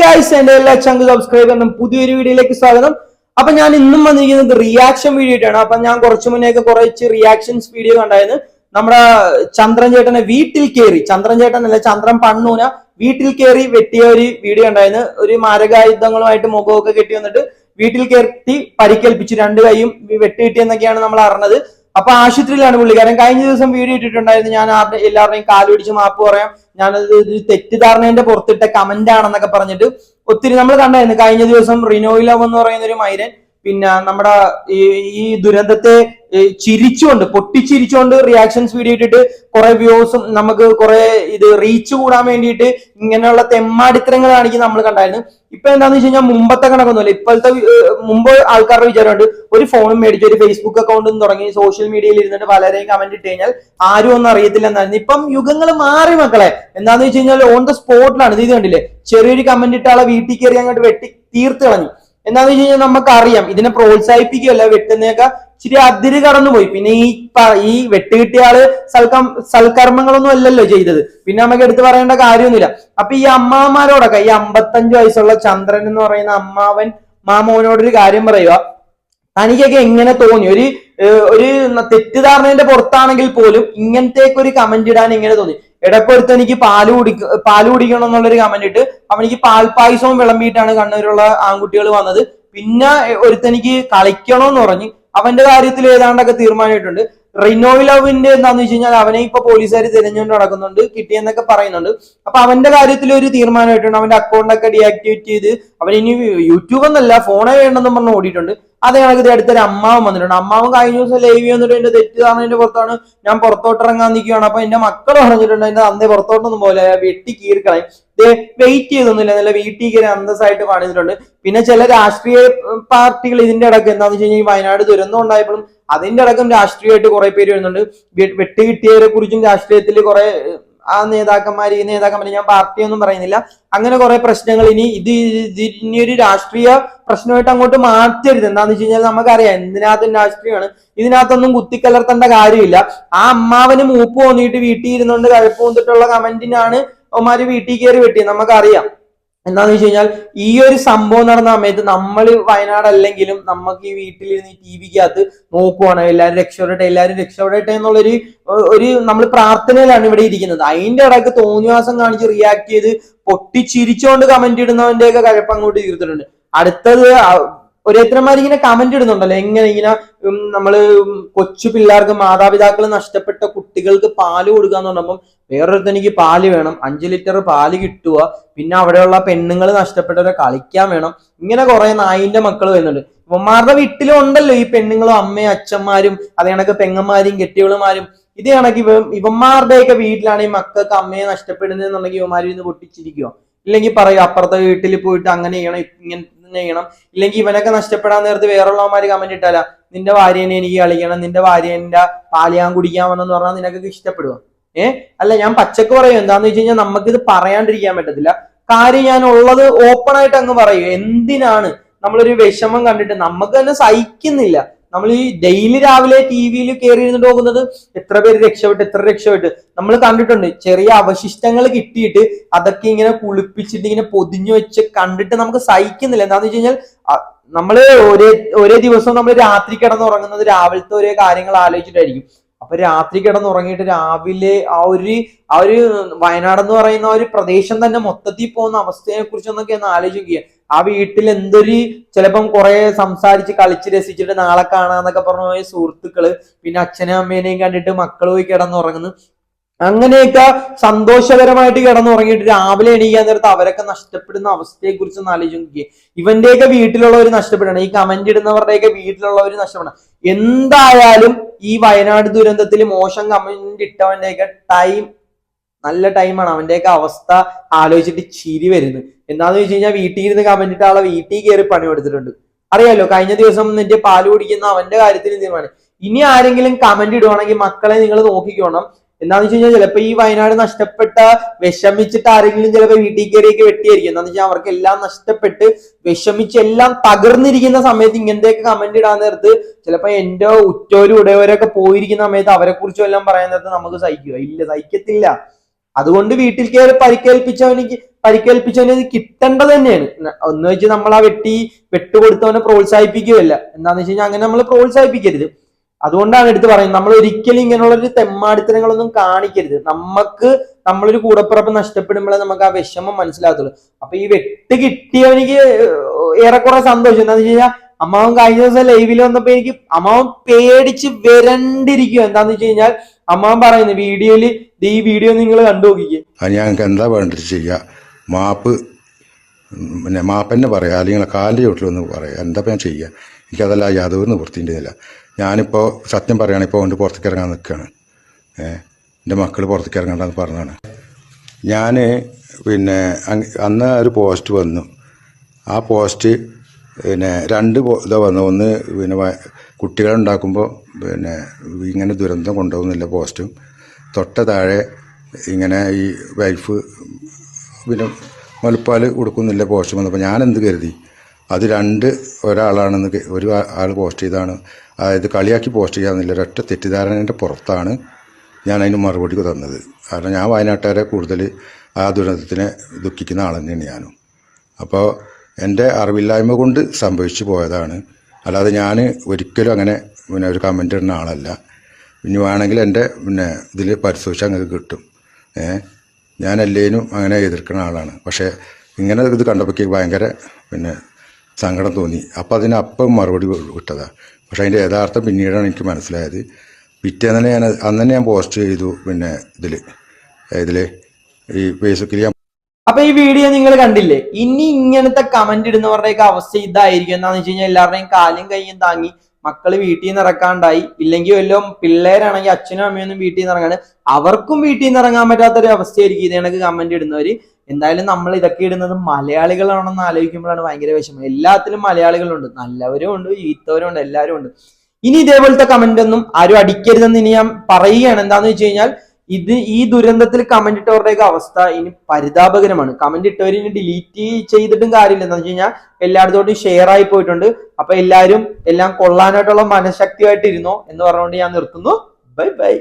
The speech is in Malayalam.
ഗൈസ് എന്റെ എല്ലാ ചങ്ക് സബ്സ്ക്രൈബറിനും പുതിയൊരു വീഡിയോയിലേക്ക് സ്വാഗതം. അപ്പൊ ഞാൻ ഇന്നും വന്നിരിക്കുന്നത് റിയാക്ഷൻ വീഡിയോ ആയിട്ടാണ് അപ്പൊ ഞാൻ കുറച്ചു മുന്നേക്ക് കുറച്ച് റിയാക്ഷൻസ് വീഡിയോ കണ്ടായിരുന്നു. നമ്മുടെ ചന്ദ്രൻ ചേട്ടനെ വീട്ടിൽ കയറി ചന്ദ്രൻ ചേട്ടൻ അല്ല ചന്ദ്രൻ പണ്ണൂന വീട്ടിൽ കയറി വെട്ടിയ ഒരു വീഡിയോ ഉണ്ടായിരുന്നു ഒരു മാരകായുധങ്ങളുമായിട്ട് മുഖമൊക്കെ കെട്ടി വന്നിട്ട് വീട്ടിൽ കയറ്റി പരിക്കേൽപ്പിച്ചു രണ്ടു കൈയും വെട്ടി കിട്ടിയെന്നൊക്കെയാണ് നമ്മൾ അറിഞ്ഞത്. അപ്പൊ ആശുപത്രിയിലാണ് കാരണം കഴിഞ്ഞ ദിവസം വീഡിയോ ഇട്ടിട്ടുണ്ടായിരുന്നു. ഞാൻ എല്ലാവരുടെയും കാലുപിടിച്ച് മാപ്പ് പറയാം. ഞാനത് ഒരു തെറ്റിദ്ധാരണയുടെ പുറത്തിട്ട കമന്റ് ആണെന്നൊക്കെ പറഞ്ഞിട്ട് ഒത്തിരി നമ്മൾ കണ്ടായിരുന്നു. കഴിഞ്ഞ ദിവസം റിനോയിലവ് എന്ന് പറയുന്ന ഒരു മൈരൻ പിന്നെ നമ്മുടെ ഈ ദുരന്തത്തെ ചിരിച്ചുകൊണ്ട് പൊട്ടിച്ചിരിച്ചുകൊണ്ട് റിയാക്ഷൻസ് വീഡിയോ ഇട്ടിട്ട് കുറെ വ്യൂസും നമുക്ക് കുറെ ഇത് റീച്ച് കൂടാൻ വേണ്ടിയിട്ട് ഇങ്ങനെയുള്ള തെമ്മാടിത്തരങ്ങൾ കാണിക്കുന്ന നമ്മൾ കണ്ടായിരുന്നു. ഇപ്പൊ എന്താന്ന് വെച്ച് കഴിഞ്ഞാൽ മുമ്പത്തെ കണക്കൊന്നുമില്ല ഇപ്പോഴത്തെ മുമ്പ് ആൾക്കാരുടെ വിചാരമുണ്ട് ഒരു ഫോണും മേടിച്ച് ഒരു ഫേസ്ബുക്ക് അക്കൗണ്ടും തുടങ്ങി സോഷ്യൽ മീഡിയയിൽ ഇരുന്നിട്ട് പലരെയും കമന്റ് ഇട്ട് കഴിഞ്ഞാൽ ആരും ഒന്നും അറിയത്തില്ല എന്നായിരുന്നു. ഇപ്പം യുഗങ്ങൾ മാറി മക്കളെ. എന്താന്ന് വെച്ച് കഴിഞ്ഞാൽ ഓൺ ദ സ്പോട്ടിലാണ് ഇത് കണ്ടില്ലേ? ചെറിയൊരു കമന്റ് ഇട്ട ആളെ വീട്ടിൽ കയറി അങ്ങോട്ട് വെട്ടി തീർത്ത് കളഞ്ഞു. എന്താന്ന് വെച്ച് കഴിഞ്ഞാൽ നമുക്ക് അറിയാം ഇതിനെ പ്രോത്സാഹിപ്പിക്കുകയല്ല വെട്ടുന്നേക്ക ഇച്ചിരി അതിര് കടന്നുപോയി. പിന്നെ ഈ ഈ വെട്ട് കിട്ടിയ ആൾ സൽക്കം സൽക്കർമ്മങ്ങളൊന്നും അല്ലല്ലോ ചെയ്തത്. പിന്നെ നമുക്ക് എടുത്തു പറയേണ്ട കാര്യമൊന്നുമില്ല. അപ്പൊ ഈ അമ്മാമാരോടൊക്കെ ഈ അമ്പത്തഞ്ചു വയസ്സുള്ള ചന്ദ്രൻ എന്ന് പറയുന്ന അമ്മാവൻ മാമോനോടൊരു കാര്യം പറയുക. തനിക്കൊക്കെ എങ്ങനെ തോന്നി? ഒരു ഒരു തെറ്റിദ്ധാരണയുടെ പുറത്താണെങ്കിൽ പോലും ഇങ്ങനത്തേക്ക് ഒരു കമന്റ് ഇടാൻ എങ്ങനെ തോന്നി? ഇടക്കൊരുത്ത് എനിക്ക് പാൽ കുടിക്ക പാൽ കുടിക്കണം എന്നുള്ളൊരു കമന്റ് ഇട്ട് അവനിക്ക് പാൽപ്പായസവും വിളമ്പിയിട്ടാണ് കണ്ണൂരുള്ള ആൺകുട്ടികൾ വന്നത്. പിന്നെ ഒരുത്തനിക്ക് കളിക്കണമെന്ന് പറഞ്ഞ് അവന്റെ കാര്യത്തിൽ ഏതാണ്ടൊക്കെ തീരുമാനമായിട്ടുണ്ട്. റിനോയ് ലവിന്റെ എന്താന്ന് വെച്ച് കഴിഞ്ഞാൽ അവനെ ഇപ്പൊ പോലീസുകാർ തിരഞ്ഞുകൊണ്ട് നടക്കുന്നുണ്ട് കിട്ടിയെന്നൊക്കെ പറയുന്നുണ്ട്. അപ്പൊ അവന്റെ കാര്യത്തിൽ ഒരു തീരുമാനമായിട്ടുണ്ട്. അവന്റെ അക്കൗണ്ട് ഒക്കെ ഡീആക്ടിവേറ്റ് ചെയ്ത് അവൻ ഇനി യൂട്യൂബ് എന്നല്ല ഫോണേ വേണ്ടെന്നും പറഞ്ഞ് ഓടിയിട്ടുണ്ട്. അതേ കണക്ക് ഇത് അടുത്തൊരു അമ്മാവൻ വന്നിട്ടുണ്ട്. അമ്മാവൻ കഴിഞ്ഞ ദിവസം ലൈവ് വന്നിട്ട് എന്റെ തെറ്റിദ്ധാരണയുടെ പുറത്താണ് ഞാൻ പുറത്തോട്ട് ഇറങ്ങാൻ നിൽക്കുകയാണ് അപ്പൊ എന്റെ മക്കൾ പറഞ്ഞിട്ടുണ്ട് എന്റെ അന്നേ പുറത്തോട്ടൊന്നും പോലെ വെട്ടി കീറിക്കളയും. വെയിറ്റ് ചെയ്തൊന്നുമില്ല നല്ല വീട്ടിൽ കയറി അന്തസ്സായിട്ട് കാണിച്ചിട്ടുണ്ട് പിന്നെ ചില രാഷ്ട്രീയ പാർട്ടികൾ ഇതിന്റെ ഇടയ്ക്ക് എന്താണെന്ന് വെച്ച് കഴിഞ്ഞാൽ വയനാട് ദുരന്തം ഉണ്ടായപ്പോഴും അതിന്റെ അടക്കം രാഷ്ട്രീയമായിട്ട് കുറെ പേര് വരുന്നുണ്ട്. വെട്ടുകിട്ടിയവരെ കുറിച്ചും രാഷ്ട്രീയത്തിൽ കുറെ ആ നേതാക്കന്മാർ ഈ നേതാക്കന്മാർ ഞാൻ പാർട്ടിയൊന്നും പറയുന്നില്ല. അങ്ങനെ കുറെ പ്രശ്നങ്ങൾ ഇനി ഇത് ഇനിയൊരു രാഷ്ട്രീയ പ്രശ്നമായിട്ട് അങ്ങോട്ട് മാറ്റരുത്. എന്താന്ന് വെച്ച് കഴിഞ്ഞാൽ നമുക്കറിയാം എന്തിനകത്തും രാഷ്ട്രീയമാണ്. ഇതിനകത്തൊന്നും കുത്തിക്കലർത്തേണ്ട കാര്യമില്ല. ആ അമ്മാവന് മൂപ്പ് തോന്നിയിട്ട് വീട്ടിൽ ഇരുന്നുകൊണ്ട് കഴപ്പ് വന്നിട്ടുള്ള കമന്റിനാണ് അവന്മാര് വീട്ടിൽ കയറി വെട്ടി നമുക്കറിയാം. എന്താന്ന് വെച്ച് കഴിഞ്ഞാൽ ഈ ഒരു സംഭവം നടന്ന സമയത്ത് നമ്മൾ വയനാട് അല്ലെങ്കിലും നമുക്ക് ഈ വീട്ടിലിരുന്ന് ടി വിക്കകത്ത് നോക്കുവാണ് എല്ലാവരും രക്ഷപ്പെടട്ടെ എല്ലാവരും രക്ഷപ്പെടട്ടെ എന്നുള്ളൊരു ഒരു നമ്മൾ പ്രാർത്ഥനയിലാണ് ഇവിടെ ഇരിക്കുന്നത്. അതിന്റെ ഇടയ്ക്ക് തോന്നിവാസം കാണിച്ച് റിയാക്ട് ചെയ്ത് പൊട്ടിച്ചിരിച്ചുകൊണ്ട് കമന്റ് ഇടുന്നവന്റെ ഒക്കെ കഴപ്പ് അങ്ങോട്ട് തീർത്തിട്ടുണ്ട്. അടുത്തത് ഇങ്ങനെ കമന്റ് ഇടുന്നുണ്ടല്ലോ. എങ്ങനെ ഇങ്ങനെ നമ്മൾ കൊച്ചു പിള്ളേർക്ക് മാതാപിതാക്കൾ നഷ്ടപ്പെട്ട കുട്ടികൾക്ക് പാൽ കൊടുക്കാന്ന് പറഞ്ഞപ്പം വേറൊരുത്തനിക്ക് പാൽ വേണം. അഞ്ചു ലിറ്റർ പാൽ കിട്ടുക. പിന്നെ അവിടെയുള്ള പെണ്ണുങ്ങൾ നഷ്ടപ്പെട്ടവരെ കളിക്കാൻ വേണം. ഇങ്ങനെ കുറെ നായിന്റെ മക്കൾ വരുന്നുണ്ട്. ഇവന്മാരുടെ വീട്ടിലും ഉണ്ടല്ലോ ഈ പെണ്ണുങ്ങളും അമ്മയും അച്ഛന്മാരും അതേ കണക്ക് പെങ്ങന്മാരും കെട്ടിയവളുമാരും. ഇത് കണക്ക് ഇവ ഇവന്മാരുടെയൊക്കെ വീട്ടിലാണ് ഈ മക്കൾക്ക് അമ്മയെ നഷ്ടപ്പെടുന്നതെന്നുണ്ടെങ്കിൽ ഇവന്മാർ ഇന്ന് പൊട്ടിച്ചിരിക്കുക ഇല്ലെങ്കിൽ പറയും അപ്പുറത്തെ വീട്ടിൽ പോയിട്ട് അങ്ങനെ ചെയ്യണം ഇങ്ങനെ ചെയ്യണം. ഇല്ലെങ്കിൽ ഇവനൊക്കെ നഷ്ടപ്പെടാൻ നേരത്തെ വേറുള്ളവന്മാര് കമന്റ് ഇട്ടാല നിന്റെ ഭാര്യനെ എനിക്ക് കളിക്കണം. നിന്റെ ഭാര്യന്റെ പാൽ ഞാൻ കുടിക്കാൻ വന്നെന്ന് പറഞ്ഞാൽ നിനക്കൊക്കെ ഇഷ്ടപ്പെടുക ഏ? അല്ല ഞാൻ പച്ചക്ക് പറയും എന്താന്ന് വെച്ച് കഴിഞ്ഞാൽ നമുക്കിത് പറയാണ്ടിരിക്കാൻ പറ്റത്തില്ല. കാര്യം ഞാൻ ഉള്ളത് ഓപ്പൺ ആയിട്ട് അങ്ങ് പറയൂ. എന്തിനാണ് നമ്മളൊരു വിഷമം കണ്ടിട്ട് നമുക്ക് തന്നെ സഹിക്കുന്നില്ല. നമ്മൾ ഈ ഡെയിലി രാവിലെ ടി വിയിൽ കയറി ഇരുന്നിട്ട് പോകുന്നത് എത്ര പേര് രക്ഷപ്പെട്ട് എത്ര രക്ഷപ്പെട്ട്. നമ്മൾ കണ്ടിട്ടുണ്ട് ചെറിയ അവശിഷ്ടങ്ങൾ കിട്ടിയിട്ട് അതൊക്കെ ഇങ്ങനെ കുളിപ്പിച്ചിട്ട് ഇങ്ങനെ പൊതിഞ്ഞു വെച്ച് കണ്ടിട്ട് നമുക്ക് സഹിക്കുന്നില്ല. എന്താന്ന് വെച്ച് കഴിഞ്ഞാൽ നമ്മൾ ഒരേ ഒരേ ദിവസം നമ്മൾ രാത്രി കിടന്നുറങ്ങുന്നത് രാവിലത്തെ ഒരേ കാര്യങ്ങൾ ആലോചിച്ചിട്ടായിരിക്കും. അപ്പൊ രാത്രി കിടന്നുറങ്ങിയിട്ട് രാവിലെ ആ ഒരു ആ ഒരു വയനാട് എന്ന് പറയുന്ന ഒരു പ്രദേശം തന്നെ മൊത്തത്തിൽ പോകുന്ന അവസ്ഥയെ കുറിച്ചൊന്നൊക്കെ ഒന്ന് ആലോചിക്കുക. ആ വീട്ടിൽ എന്തൊരു ചിലപ്പം കുറെ സംസാരിച്ച് കളിച്ച് രസിച്ചിട്ട് നാളെ കാണാന്നൊക്കെ പറഞ്ഞു പോയ സുഹൃത്തുക്കൾ പിന്നെ അച്ഛനെയും അമ്മേനെയും കണ്ടിട്ട് മക്കൾ പോയി കിടന്നുറങ്ങുന്നു. അങ്ങനെയൊക്കെ സന്തോഷകരമായിട്ട് കിടന്നുറങ്ങിയിട്ട് രാവിലെ എണീക്കാൻ നേരത്ത് അവരൊക്കെ നഷ്ടപ്പെടുന്ന അവസ്ഥയെ കുറിച്ച് നോക്കിയേ. ഇവന്റെയൊക്കെ വീട്ടിലുള്ളവർ നഷ്ടപ്പെടണം ഈ കമന്റ് ഇടുന്നവരുടെയൊക്കെ വീട്ടിലുള്ളവർ നഷ്ടപ്പെടണം എന്തായാലും ഈ വയനാട് ദുരന്തത്തിൽ മോശം കമന്റ് ഇട്ടവന്റെയൊക്കെ ടൈം നല്ല ടൈമാണ് അവന്റെയൊക്കെ അവസ്ഥ ആലോചിച്ചിട്ട് ചിരി വരുന്നത് എന്താന്ന് വെച്ച് കഴിഞ്ഞാൽ വീട്ടിൽ ഇരുന്ന് കമന്റ് ഇട്ട ആളെ വീട്ടിൽ കയറി പണി കൊടുത്തിട്ടുണ്ട് അറിയാലോ കഴിഞ്ഞ ദിവസം നിന്റെ പാൽ കുടിക്കുന്ന അവന്റെ കാര്യത്തിൽ തീരുമാനം. ഇനി ആരെങ്കിലും കമന്റ് ഇടുവാണെങ്കിൽ മക്കളെ നിങ്ങൾ നോക്കിക്കോണം. എന്താന്ന് വെച്ച് കഴിഞ്ഞാൽ ചിലപ്പോ ഈ വയനാട് നഷ്ടപ്പെട്ട വിഷമിച്ചിട്ട് ആരെങ്കിലും ചിലപ്പോ വീട്ടിൽ കയറിയൊക്കെ വെട്ടിയായിരിക്കും. എന്താന്ന് വെച്ചാൽ അവർക്ക് എല്ലാം നഷ്ടപ്പെട്ട് വിഷമിച്ച് എല്ലാം തകർന്നിരിക്കുന്ന സമയത്ത് ഇങ്ങനത്തെയൊക്കെ കമന്റ് ഇടാൻ നേരത്ത് ചിലപ്പോ എന്റെ ഉറ്റോരും ഉടയവരൊക്കെ പോയിരിക്കുന്ന സമയത്ത് അവരെ കുറിച്ചും എല്ലാം പറയാൻ നേരത്ത് നമുക്ക് സഹിക്കുക. ഇല്ല സഹിക്കത്തില്ല. അതുകൊണ്ട് വീട്ടിൽ കയറി പരിക്കേൽപ്പിച്ചവനിക്ക് പരിക്കേൽപ്പിച്ചവന് ഇത് കിട്ടേണ്ടത് തന്നെയാണ്. എന്ന് വെച്ച് നമ്മൾ ആ വെട്ടി വെട്ടുകൊടുത്തവനെ പ്രോത്സാഹിപ്പിക്കുകയല്ല. എന്താന്ന് വെച്ച് കഴിഞ്ഞാൽ അങ്ങനെ നമ്മൾ പ്രോത്സാഹിപ്പിക്കരുത്. അതുകൊണ്ടാണ് എടുത്ത് പറയുന്നത്. നമ്മൾ ഒരിക്കലും ഇങ്ങനെയുള്ള ഒരു തെമ്മാടിത്തരങ്ങളൊന്നും കാണിക്കരുത്. നമുക്ക് നമ്മളൊരു കൂടപ്പിറപ്പ് നഷ്ടപ്പെടുമ്പോഴേ നമുക്ക് ആ വിഷമം മനസ്സിലാകത്തുള്ളൂ. അപ്പൊ ഈ വെട്ട് കിട്ടിയവനിക്ക് ഏറെക്കുറെ സന്തോഷം. എന്താന്ന് വെച്ച് കഴിഞ്ഞാൽ അമ്മാവൻ കഴിഞ്ഞ ദിവസം ലൈവിൽ വന്നപ്പോ എനിക്ക് അമ്മാവൻ പേടിച്ച് വരണ്ടിരിക്കും എന്താന്ന് വെച്ച് കഴിഞ്ഞാൽ അമ്മാവൻ പറയുന്നു വീഡിയോയിൽ ഈ വീഡിയോ നിങ്ങൾ കണ്ടു നോക്കിക്കേ. അത് ഞങ്ങൾക്ക് എന്താ വേണ്ടത് ചെയ്യുക മാപ്പ് പിന്നെ മാപ്പന്നെ പറയാം. അല്ലെങ്കിൽ കാലിന്റെ ചോട്ടിലൊന്ന് പറയാം. എന്താ ഞാൻ ചെയ്യുക എനിക്കതല്ല യാതൊരു നിവൃത്തിന്റെതില്ല ഞാനിപ്പോൾ സത്യം പറയുകയാണ് ഇപ്പോൾ കൊണ്ട് പുറത്തേക്ക് ഇറങ്ങാൻ നിൽക്കുകയാണ് എന്റെ മക്കൾ പുറത്തേക്ക് ഇറങ്ങണ്ടെന്ന് പറഞ്ഞതാണ് ഞാൻ പിന്നെ അന്ന് ഒരു പോസ്റ്റ് വന്നു. ആ പോസ്റ്റ് പിന്നെ രണ്ട് ഇതാ വന്നു. ഒന്ന് പിന്നെ കുട്ടികളുണ്ടാക്കുമ്പോൾ പിന്നെ ഇങ്ങനെ ദുരന്തം കൊണ്ടുപോകുന്നില്ല പോസ്റ്റും തൊട്ട താഴെ ഇങ്ങനെ ഈ വൈഫ് പിന്നെ മുലപ്പാൽ കൊടുക്കുന്നില്ല പോസ്റ്റും വന്നപ്പോൾ ഞാൻ എന്ത് കരുതി? അത് രണ്ട് ഒരാളാണെന്ന് ഒരു ആൾ പോസ്റ്റ് ചെയ്താണ്. അതായത് കളിയാക്കി പോസ്റ്റ് ചെയ്യാമെന്നില്ല ഒരൊറ്റ തെറ്റിദ്ധാരണേന്റെ പുറത്താണ് ഞാൻ അതിന് മറുപടി തന്നത്. കാരണം ഞാൻ വയനാട്ടുകാരെ കൂടുതൽ ആ ദുരന്തത്തിനെ ദുഃഖിക്കുന്ന ആൾ തന്നെയാണ് ഞാനും. അപ്പോൾ എന്റെ അറിവില്ലായ്മ കൊണ്ട് സംഭവിച്ചു പോയതാണ്. അല്ലാതെ ഞാൻ ഒരിക്കലും അങ്ങനെ പിന്നെ ഒരു കമന്റ് ഇടുന്ന ആളല്ല. ഇനി വേണമെങ്കിൽ എന്റെ പിന്നെ ഇതിൽ പരിശോധിച്ചാൽ അങ്ങനെ കിട്ടും. ഞാൻ എല്ലേനും അങ്ങനെ എതിർക്കുന്ന ആളാണ്. പക്ഷേ ഇങ്ങനെ ഇത് കണ്ടപ്പോഴേക്ക് ഭയങ്കര പിന്നെ സങ്കടം തോന്നി. അപ്പോൾ അതിന് അപ്പം മറുപടി വിട്ടതാണ് പക്ഷേ അതിന്റെ യഥാർത്ഥം പിന്നീടാണ് എനിക്ക് മനസ്സിലായത്. പിറ്റേന്ന് തന്നെ ഞാൻ അന്ന് തന്നെ ഞാൻ പോസ്റ്റ് ചെയ്തു പിന്നെ ഇതിൽ ഇതിൽ ഈ ഫേസ്ബുക്കിൽ ഞാൻ അപ്പൊ ഈ വീഡിയോ നിങ്ങൾ കണ്ടില്ലേ? ഇനി ഇങ്ങനത്തെ കമന്റ് ഇടുന്നവരുടെയൊക്കെ അവസ്ഥ ഇതായിരിക്കും. എന്താണെന്ന് വെച്ച് കഴിഞ്ഞാൽ എല്ലാവരുടെയും കാലും കൈയും താങ്ങി മക്കൾ വീട്ടിൽ നിന്ന് ഇറക്കാണ്ടായി. ഇല്ലെങ്കിൽ വല്ലതും പിള്ളേരാണെങ്കിൽ അച്ഛനും അമ്മയൊന്നും വീട്ടിൽ നിന്ന് ഇറങ്ങാണ് അവർക്കും വീട്ടിൽ നിന്ന് ഇറങ്ങാൻ പറ്റാത്തൊരു അവസ്ഥയായിരിക്കും ഇത് കണക്ക് കമന്റ് ഇടുന്നവര്. എന്തായാലും നമ്മൾ ഇതൊക്കെ ഇടുന്നത് മലയാളികളാണെന്ന് ആലോചിക്കുമ്പോഴാണ് ഭയങ്കര വിഷമം. എല്ലാത്തിലും മലയാളികളുണ്ട്. നല്ലവരും ഉണ്ട് ഈത്തവരും ഉണ്ട് എല്ലാവരും ഉണ്ട്. ഇനി ഇതേപോലത്തെ കമന്റ് ഒന്നും ആരും അടിക്കരുതെന്ന് ഇനി ഞാൻ പറയുകയാണ്. എന്താന്ന് വെച്ച് കഴിഞ്ഞാൽ ഇത് ഈ ദുരന്തത്തിൽ കമന്റ് ഇട്ടവരുടെയൊക്കെ അവസ്ഥ ഇനി പരിതാപകരമാണ്. കമന്റ് ഇട്ടവർ ഇനി ഡിലീറ്റ് ചെയ്തിട്ടും കാര്യമില്ല. എന്ന് വെച്ച് കഴിഞ്ഞാൽ എല്ലായിടത്തോട്ടും ഷെയർ ആയി പോയിട്ടുണ്ട്. അപ്പൊ എല്ലാവരും എല്ലാം കൊള്ളാനായിട്ടുള്ള മനഃശക്തിയായിട്ടിരുന്നോ എന്ന് പറഞ്ഞുകൊണ്ട് ഞാൻ നിർത്തുന്നു. Bye bye